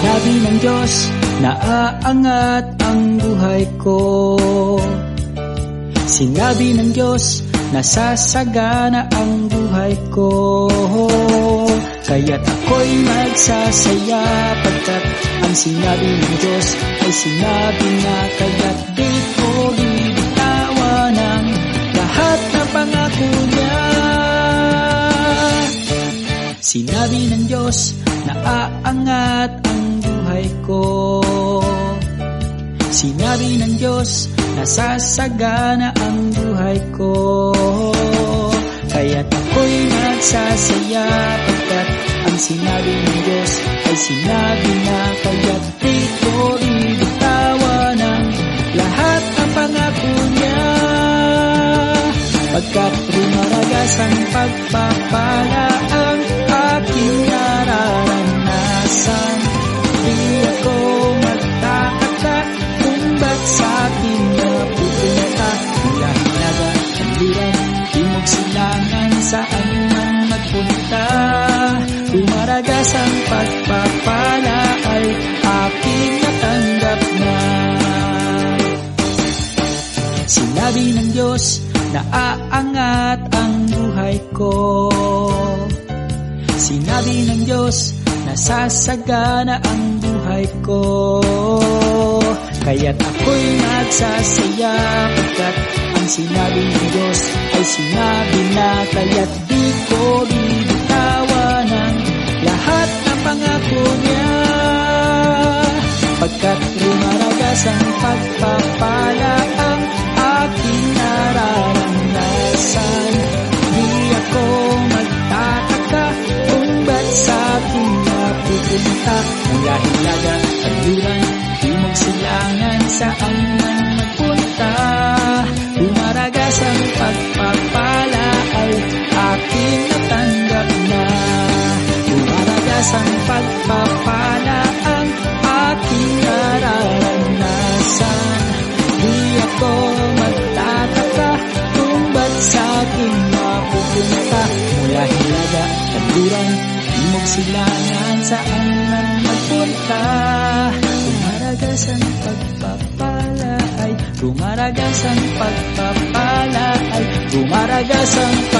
Sinabi ng Diyos na aangat ang buhay ko. Sinabi ng Diyos na sasagana ang buhay ko. Kaya't ako'y magsasaya Pagkat ang sinabi ng Diyos ay sinabi na Kaya't di ko bibitawan ang lahat na pangako niya. Sinabi ng Diyos na aangat ang Sinabi ng Diyos na sasagana ang buhay ko. Kaya't ako'y nagsasaya Pagkat ang sinabi ng Diyos ay sinabi na Kaya't di ko bibitawan ang lahat ng pangako niya. Pagkat rumaragas ang pagpapala sa akin napupunta Mula hinaga, kanluran, timog silangan saan man magpunta. Rumaragas ang pagpapala ay aking natanggap na. Sinabi ng Diyos na aangat ang buhay ko. Sinabi ng Diyos na sasagana ang buhay ko Kaya't ako'y nagsasaya. Pagkat ang sinabi ng Diyos ay sinabi na Kaya't di ko bibitawan ang lahat ng pangako niya. Pagkat rumaragas ang pagpapala ang aking nararanasan Di ako magtataka kung ba't sa akin napupunta. Mula hilaga, kanluran, timog silangan saan man magpunta Rumaragas ang pagpapala ay aking natanggap na. Rumaragas ang pagpapala ang aking nararanasan. Di ako magtataka kung ba't sa akin mapupunta. Mula hilaga, kanluran, timog silangan saan man magpunta. Rumaragas ang pagpapala ay Rumaragas ang pagpapala ay Rumaragas ang pagpapala